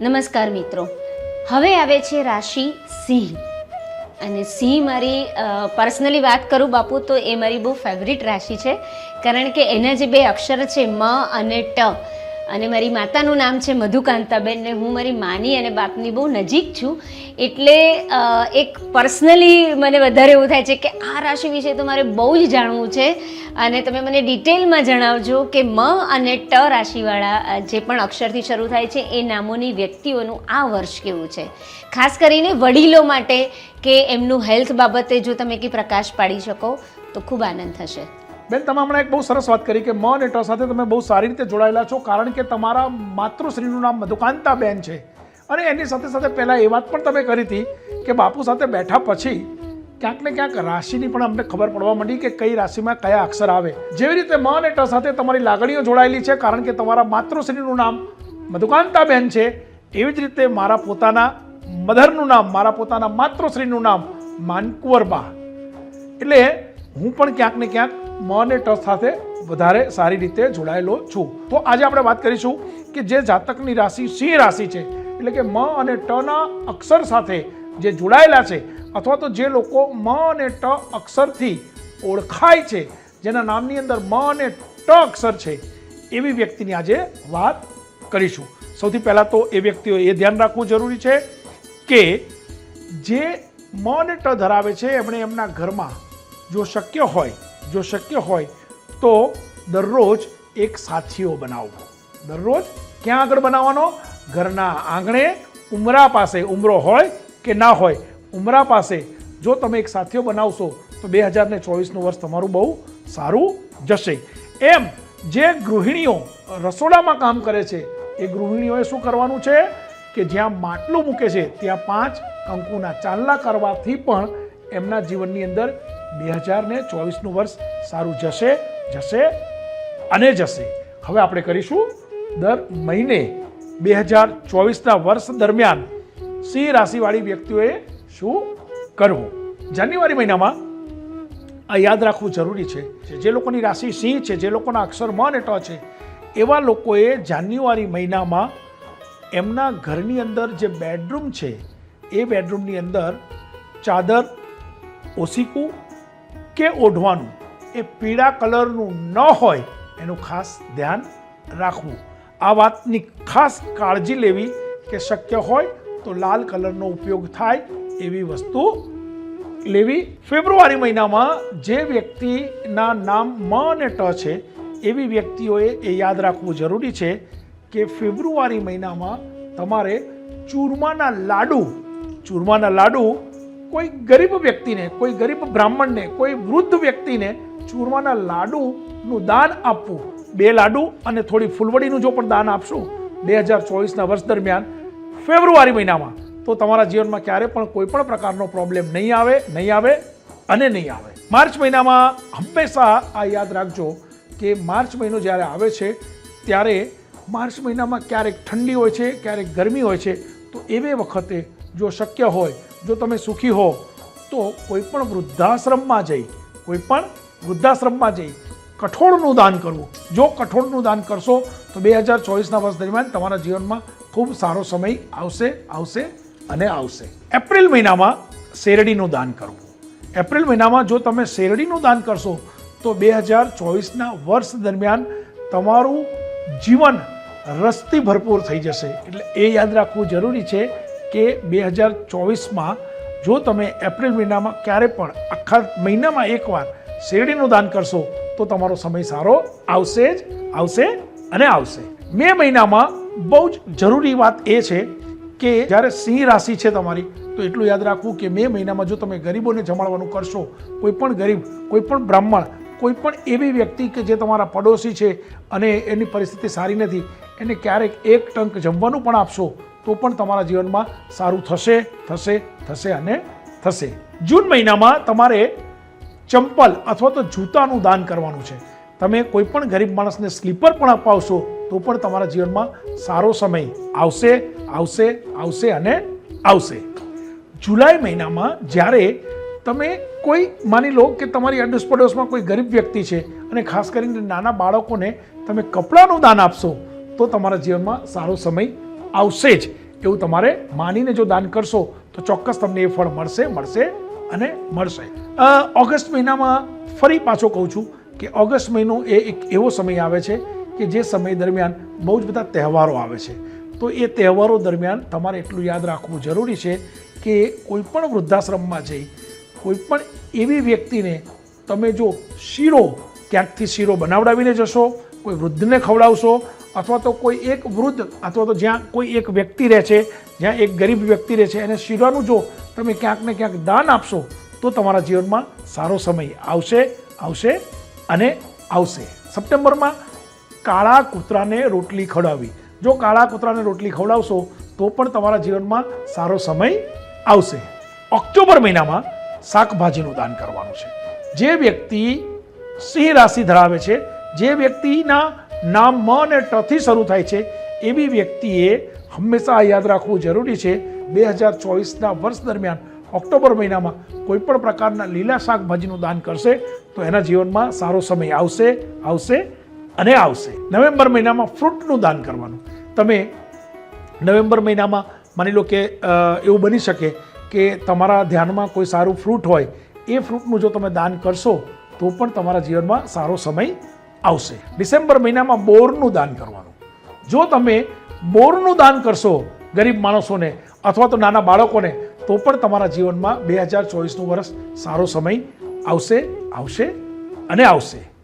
નમસ્કાર મિત્રો. હવે આવે છે રાશિ સિંહ. અને સિંહ મારી પર્સનલી વાત કરું બાપુ, તો એ મારી બહુ ફેવરિટ રાશિ છે. કારણ કે એના જે બે અક્ષર છે, મ અને ટ. અને મારી માતાનું નામ છે મધુકાંતાબેન ને હું મારી માની અને બાપની બહુ નજીક છું. એટલે એક પર્સનલી મને વધારે એવું થાય છે કે આ રાશિ વિશે તો મારે બહુ જ જાણવું છે. અને તમે મને ડિટેલમાં જણાવજો કે મ અને ટ રાશિવાળા જે પણ અક્ષરથી શરૂ થાય છે એ નામોની વ્યક્તિઓનું આ વર્ષ કેવું છે. ખાસ કરીને વડીલો માટે કે એમનું હેલ્થ બાબતે જો તમે કંઈ પ્રકાશ પાડી શકો તો ખૂબ આનંદ થશે. બેન, તમે હમણાં એક બહુ સરસ વાત કરી કે મ અને ટ સાથે તમે બહુ સારી રીતે જોડાયેલા છો, કારણ કે તમારા માતૃશ્રીનું નામ મધુકાંતાબેન છે. અને એની સાથે સાથે પહેલાં એ વાત પણ તમે કરી હતી કે બાપુ સાથે બેઠા પછી ક્યાંક ને ક્યાંક રાશિની પણ અમને ખબર પડવા માંડી કે કઈ રાશિમાં કયા અક્ષર આવે. જેવી રીતે મ અને ટ સાથે તમારી લાગણીઓ જોડાયેલી છે, કારણ કે તમારા માતૃશ્રીનું નામ મધુકાંતાબેન છે, એવી જ રીતે મારા પોતાના મધરનું નામ, મારા પોતાના માતૃશ્રીનું નામ માનકુંવરબા. એટલે હું પણ ક્યાંક ને ક્યાંક મ અને ટ સાથે વધારે સારી રીતે જોડાયેલો છું. તો આજે આપણે વાત કરીશું કે જે જાતકની રાશિ સિંહ રાશિ છે, એટલે કે મ અને ટના અક્ષર સાથે જે જોડાયેલા છે, અથવા તો જે લોકો મ અને ટ અક્ષરથી ઓળખાય છે, જેના નામની અંદર મ અને ટ અક્ષર છે, એવી વ્યક્તિની આજે વાત કરીશું. સૌથી પહેલાં તો એ વ્યક્તિઓ એ ધ્યાન રાખવું જરૂરી છે કે જે મ અને ટ ધરાવે છે, એમણે એમના ઘરમાં જો શક્ય હોય જો શક્ય હોય તો દરરોજ એક સાથીઓ બનાવવો દરરોજ ક્યાં આગળ બનાવવાનો? ઘરના આંગણે ઉમરા પાસે ઉમરો હોય કે ના હોય, ઉમરા પાસે જો તમે એક સાથીઓ બનાવશો, તો બે હજાર ને ચોવીસનું વર્ષ તમારું બહુ સારું જશે. એમ જે ગૃહિણીઓ રસોડામાં કામ કરે છે, એ ગૃહિણીઓએ શું કરવાનું છે? કે જ્યાં માટલું મૂકે છે, ત્યાં પાંચ કંકુના ચાંદલા કરવાથી પણ એમના જીવનની અંદર બે હજાર ને ચોવીસનું વર્ષ સારું જશે જશે અને જશે. હવે આપણે કરીશું દર મહિને બે હજાર ચોવીસના વર્ષ દરમિયાન સિંહ રાશિવાળી વ્યક્તિઓએ શું કરવું? જાન્યુઆરી મહિનામાં આ યાદ રાખવું જરૂરી છે જે લોકોની રાશિ સિંહ છે, જે લોકોના અક્ષર મ અને ટ છે, એવા લોકોએ જાન્યુઆરી મહિનામાં એમના ઘરની અંદર જે બેડરૂમ છે, એ બેડરૂમની અંદર ચાદર ઓસીકું કે ઓઢવાનું. એ પીળા કલરનું ન હોય, એનું ખાસ ધ્યાન રાખવું. આ વાતની ખાસ કાળજી લેવી કે શક્ય હોય તો લાલ કલરનો ઉપયોગ થાય એવી વસ્તુ લેવી. ફેબ્રુઆરી મહિનામાં જે વ્યક્તિના નામ મ અને ટ છે, એવી વ્યક્તિઓએ એ યાદ રાખવું જરૂરી છે કે ફેબ્રુઆરી મહિનામાં તમારે ચૂરમાના લાડુ ચૂરમાના લાડુ કોઈ ગરીબ વ્યક્તિને, કોઈ ગરીબ બ્રાહ્મણને, કોઈ વૃદ્ધ વ્યક્તિને ચૂરમાના લાડુનું દાન આપવું. બે લાડુ અને થોડી ફૂલવડીનું જો પણ દાન આપશો બે હજાર ચોવીસના વર્ષ દરમિયાન ફેબ્રુઆરી મહિનામાં, તો તમારા જીવનમાં ક્યારે પણ કોઈ પણ પ્રકારનો પ્રોબ્લેમ નહીં આવે નહીં આવે અને નહીં આવે. માર્ચ મહિનામાં હંમેશા આ યાદ રાખજો કે માર્ચ મહિનો જ્યારે આવે છે, ત્યારે માર્ચ મહિનામાં ક્યારેક ઠંડી હોય છે, ક્યારેક ગરમી હોય છે, તો એવે વખતે જો શક્ય હોય જો તમે સુખી હો, તો કોઈ પણ વૃદ્ધાશ્રમમાં જઈ, કોઈ પણ વૃદ્ધાશ્રમમાં જઈ કઠોળનું દાન કરવું. જો કઠોળનું દાન કરશો, તો બે હજાર ચોવીસના વર્ષ દરમિયાન તમારા જીવનમાં ખૂબ સારો સમય આવશે આવશે અને આવશે. એપ્રિલ મહિનામાં શેરડીનું દાન કરવું. એપ્રિલ મહિનામાં જો તમે શેરડીનું દાન કરશો, તો બે હજાર ચોવીસના વર્ષ દરમિયાન તમારું જીવન રસથી ભરપૂર થઈ જશે. એટલે એ યાદ રાખવું જરૂરી છે કે બે હજાર ચોવીસમાં જો તમે એપ્રિલ મહિનામાં ક્યારે પણ આખા મહિનામાં એકવાર શેરડીનું દાન કરશો, તો તમારો સમય સારો આવશે જ આવશે અને આવશે. મે મહિનામાં બહુ જ જરૂરી વાત એ છે કે જ્યારે સિંહ રાશિ છે તમારી, તો એટલું યાદ રાખવું કે મે મહિનામાં જો તમે ગરીબોને જમાડવાનું કરશો, કોઈ પણ ગરીબ, કોઈ પણ બ્રાહ્મણ, કોઈ પણ એવી વ્યક્તિ કે જે તમારા પડોશી છે અને એની પરિસ્થિતિ સારી નથી, એને ક્યારેક એક ટંક જમવાનું પણ આપશો તો પણ તમારા જીવનમાં સારું થશે થશે થશે અને થશે. જૂન મહિનામાં તમારે ચંપલ અથવા તો જૂતાનું દાન કરવાનું છે. તમે કોઈ પણ ગરીબ માણસને સ્લીપર પણ અપાવશો, તો પણ તમારા જીવનમાં સારો સમય આવશે આવશે આવશે અને આવશે. જુલાઈ મહિનામાં જ્યારે તમે કોઈ માની લો કે તમારી અડોસ પડોશમાં કોઈ ગરીબ વ્યક્તિ છે અને ખાસ કરીને નાના બાળકોને તમે કપડાનું દાન આપશો, તો તમારા જીવનમાં સારો સમય આવશે જ. એવું તમારે માનીને જો દાન કરશો, તો ચોક્કસ તમને એ ફળ મળશે મળશે અને મળશે. ઓગસ્ટ મહિનામાં ફરી પાછો કહું છું કે ઓગસ્ટ મહિનો એ એક એવો સમય આવે છે કે જે સમય દરમિયાન બહુ જ બધા તહેવારો આવે છે. તો એ તહેવારો દરમિયાન તમારે એટલું યાદ રાખવું જરૂરી છે કે કોઈપણ વૃદ્ધાશ્રમમાં જઈ, કોઈ પણ એવી વ્યક્તિને તમે જો શીરો, ક્યાંકથી શીરો બનાવડાવીને જશો, કોઈ વૃદ્ધને ખવડાવશો અથવા તો કોઈ એક વૃદ્ધ, અથવા તો જ્યાં કોઈ એક વ્યક્તિ રહે છે, જ્યાં એક ગરીબ વ્યક્તિ રહે છે, એને શીરવાનું જો તમે ક્યાંક ને ક્યાંક દાન આપશો, તો તમારા જીવનમાં સારો સમય આવશે આવશે અને આવશે. સપ્ટેમ્બરમાં કાળા કૂતરાને રોટલી ખવડાવવી. જો કાળા કૂતરાને રોટલી ખવડાવશો, તો પણ તમારા જીવનમાં સારો સમય આવશે. ઓક્ટોબર મહિનામાં શાકભાજીનું દાન કરવાનું છે. જે વ્યક્તિ સિંહ રાશિ ધરાવે છે, જે વ્યક્તિના નામ મ અને ટથી શરૂ થાય છે. એવી વ્યક્તિએ હંમેશા યાદ રાખવું જરૂરી છે. બે હજાર ચોવીસના વર્ષ દરમિયાન ઓક્ટોબર મહિનામાં કોઈ પણ પ્રકારના લીલા શાકભાજીનું દાન કરશે તો એના જીવનમાં સારો સમય આવશે આવશે અને આવશે. નવેમ્બર મહિનામાં ફ્રૂટનું દાન કરવાનું. તમે નવેમ્બર મહિનામાં માની લો કે એવું બની શકે કે તમારા ધ્યાનમાં કોઈ સારું ફ્રૂટ હોય, એ ફ્રૂટનું જો તમે દાન કરશો તો પણ તમારા જીવનમાં સારો સમય આવશે. ડિસેમ્બર મહિનામાં બોરનું દાન કરવાનું. જો તમે બોરનું દાન કરશો ગરીબ માણસોને અથવા તો નાના બાળકોને, તો પણ તમારા જીવનમાં બે હજાર ચોવીસનું વર્ષ સારો સમય આવશે આવશે અને આવશે.